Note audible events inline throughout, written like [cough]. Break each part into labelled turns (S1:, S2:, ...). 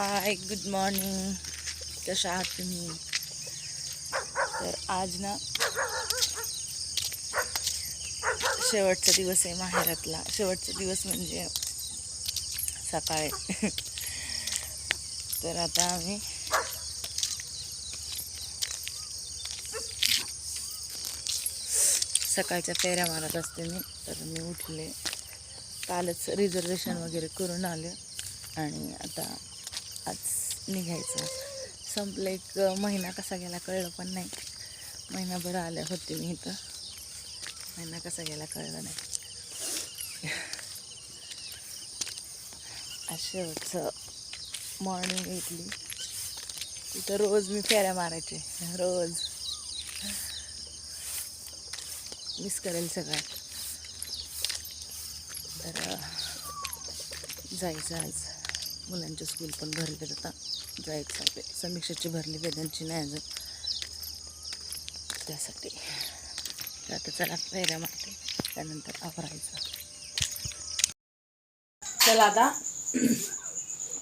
S1: Hi good morning कशा आहात तुम्ही? तर आज ना शेवटचा दिवस आहे माहेरातला. शेवटचा दिवस म्हणजे सकाळी. तर आता आम्ही सकाळच्या फेऱ्या मारत असते मी. तर मी उठले. कालच रिझर्वेशन वगैरे करून आले. आणि आता आज निघायचं. संपलं एक महिना कसा गेला कळलं पण नाही. महिनाभर आले होते मी इथं. महिना कसा गेला कळलं नाही. आज मॉर्निंग घेतली तिथं रोज मी फेऱ्या मारायचे. रोज. मिस करेल सगळं तर जायचं आज. मुलांचे स्कूल पण भरले आता जायचं आहे. समीक्षेची भरली वेदांची नाही अजून. त्यासाठी. आता चला फेऱ्या मारते त्यानंतर आवरायचं. चला आता.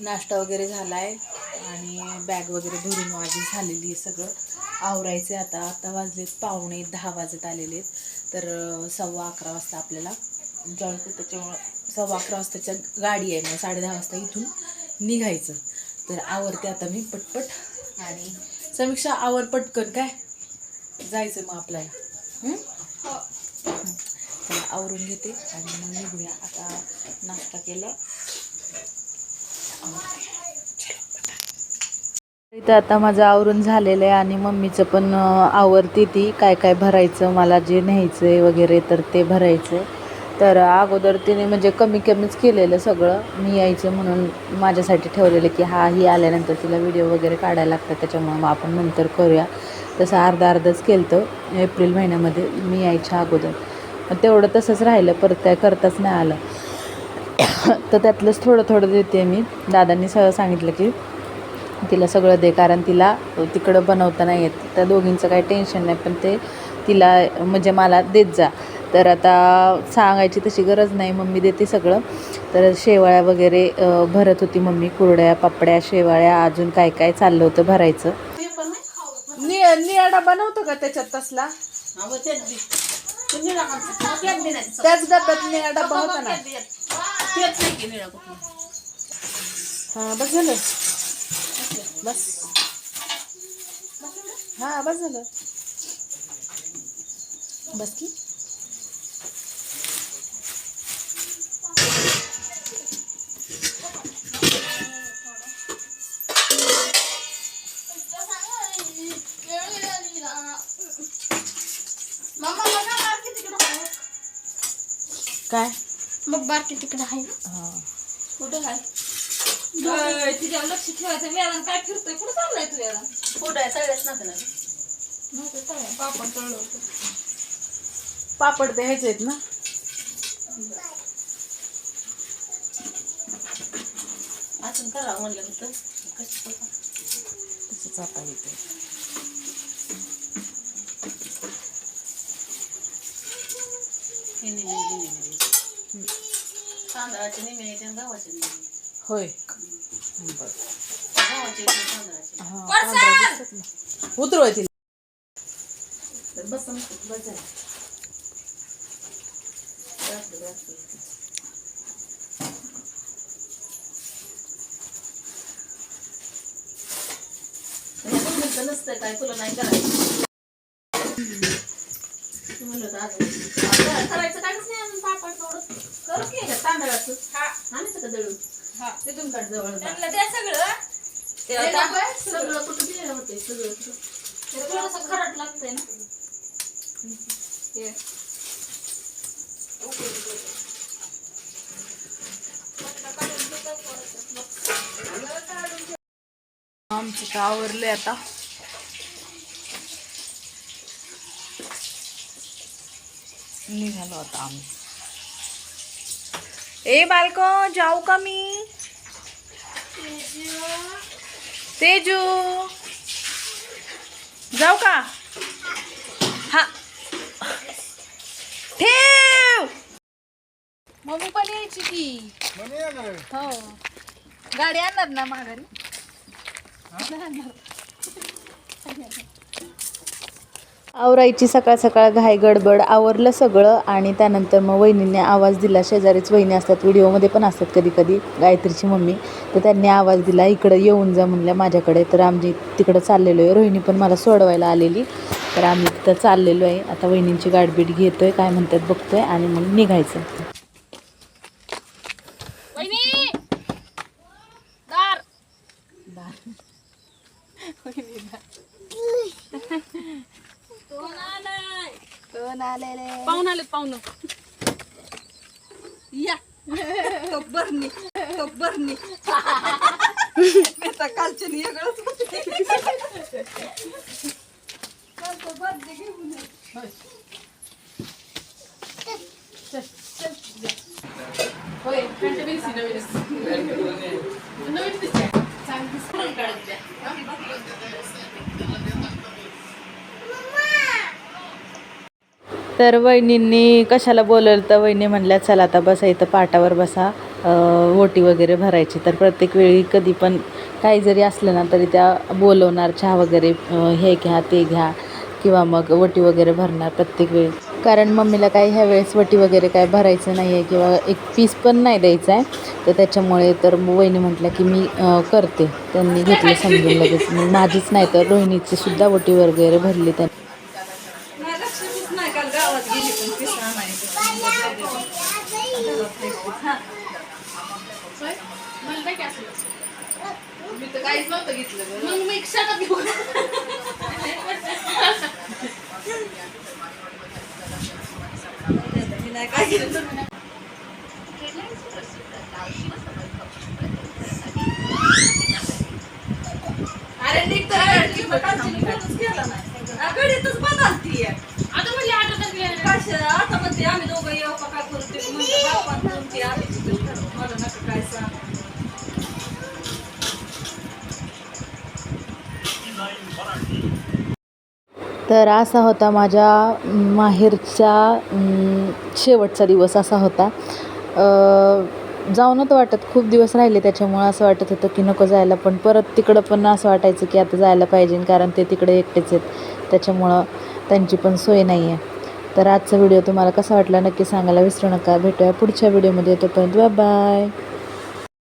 S1: नाश्ता वगैरे झाला आहे आणि बॅग वगैरे भरून माझी झालेली आहे सगळं. आवरायचं आहे आता. आता वाजलेत पावणे दहा वाजत आलेले आहेत. तर सव्वा अकरा वाजता आपल्याला जळतं त्याच्यामुळं सव्वा अकरा वाजताच्या गाडी आहे मग साडे दहा वाजता इथून निघायचं. तर आवरते आता मी पटपट. आणि समीक्षा आवर पटकन काय? जायचं मग आपल्याला. हं? हं. आवरून घेते आणि मग निघूया. आता नाश्ता केला. इथं आता माझं आवरून झालेलं आहे आणि मम्मीचं पण आवरते ती. काय काय भरायचं मला जे न्यायचं आहे वगैरे तर ते भरायचं आहे तर अगोदर तिने म्हणजे कमी कमीच केलेलं सगळं. मी यायचं म्हणून माझ्यासाठी ठेवलेलं की हा ही आल्यानंतर तिला व्हिडिओ वगैरे काढायला लागतात त्याच्यामुळं मग आपण नंतर करूया. तसं अर्धा अर्धच केलं तर एप्रिल महिन्यामध्ये मी यायच्या अगोदर. मग तेवढं तसंच राहिलं परत काय करताच नाही आलं. [coughs] तर त्यातलंच थोडं थोडं देते मी. दादांनी सगळं सांगितलं की तिला सगळं दे कारण तिला तिकडं बनवता नाही येत. त्या दोघींचं काही टेन्शन नाही पण ते तिला म्हणजे मला देत जा. तर आता सांगायची तशी गरज नाही. मम्मी देते सगळं. तर शेवाळ्या वगैरे भरत होती मम्मी. कुरड्या पापड्या शेवाळ्या अजून काय काय चाललं होतं भरायचं. नियाडा बनवतो का त्याच्यात तसला? त्याच डब्यात निळा डब्बा होता ना हा बस झालं. बस. हा बस झालं. बस की. काय?
S2: मग बारकी तिकडे आहे.
S1: हा.
S2: कुठं आहे? तिच्यावर लक्ष ठेवायचं. वेळानं काय फिरतोय? कुठं चाललाय तू वेळा कुठं आहे? पापड तळलं होतं.
S1: पापड ते ह्याचे आहेत ना?
S2: असं करावं म्हणलं होतं कसं
S1: येते
S2: तांदळाचे निमे येते गव्हाचे निमे
S1: होय.
S2: गव्हाचे तांदळाचे.
S1: हा तांदळा दिसतात ना. उतरवाय तिला.
S2: बस बस झालं घातलं. हे तुमचं नसतं काय तुला नाही करायचं. म्हणलं होतं करायचं काहीच नाही अजून पापड थोडं की तांदळाचं आणायचं का दळून तिथून काढ जवळ ते आता सगळं कुठं दिलं होते सगळं कुठं खराट लागतंय ना हे.
S1: आमचं तर आवरले आता निघालो आता आम्ही. ए बालको जाऊ का मी? तेजू. जाऊ का? हा. ठेव! मम्मी पण यायची की. हो. गाडी आणणार ना माघारी? आवरायची सकाळ सकाळ घाई गडबड आवरलं सगळं आणि त्यानंतर मग वहिनीने आवाज दिला. शेजारीच वहिनी असतात व्हिडिओमध्ये पण असतात कधी कधी गायत्रीची मम्मी. तर त्यांनी आवाज दिला इकडं येऊन जा म्हणल्या माझ्याकडे. तर आम्ही तिकडं चाललेलो आहे. रोहिणी पण मला सोडवायला आलेली. तर आम्ही तिथं चाललेलो आहे. आता वहिनींची गाठबीट घेतोय काय म्हणतात बघतोय आणि मग निघायचं. [laughs] [laughs]
S2: वहिनी आलेले. पाहुण आले पाहुण या. बरणी बरणी. कालचे होय नवीन. दिसते चांगली दिसते काढत द्या
S1: तर वहिनींनी कशाला बोलवलं तर वहिनी म्हणल्या चला आता बसा इथं पाटावर बसा ओटी वगैरे भरायची. तर प्रत्येक वेळी कधी पण काही जरी असलं ना तरी त्या बोलवणार चहा वगैरे हे घ्या ते घ्या किंवा मग वटी वगैरे भरणार प्रत्येक वेळी. कारण मम्मीला काही ह्या वेळेस वटी वगैरे काय भरायचं नाही आहे किंवा एक पीस पण नाही द्यायचा आहे. तर त्याच्यामुळे तर वहिनी म्हटलं की मी करते. त्यांनी घेतलं समजून लगेच. माझीच नाही तर रोहिणीची सुद्धा वटी वगैरे भरली त्यांनी.
S2: काल पण पिसा आणायचं मला मी तर काहीच नव्हतं घेतलं मग मी क्षणात घेऊ मी नाही काय घेतलं अरे निघ तर
S1: असा होता माझ्या माहेरचा माहेरच्या शेवटचा दिवस असा होता. अं, जाऊ नव्हतं वाटत. खूप दिवस राहिले त्याच्यामुळं असं वाटत होतं की नको जायला पण परत तिकडं पण असं वाटायचं की आता जायला पाहिजे कारण ते तिकडे एकटेच आहेत. त्याच्यामुळं त्यांची पण सोय नाही आहे तर आजचा व्हिडिओ तुम्हाला कसा वाटला नक्की सांगायला विसरू नका. भेटूया पुढच्या व्हिडिओमध्ये. तोपर्यंत बाय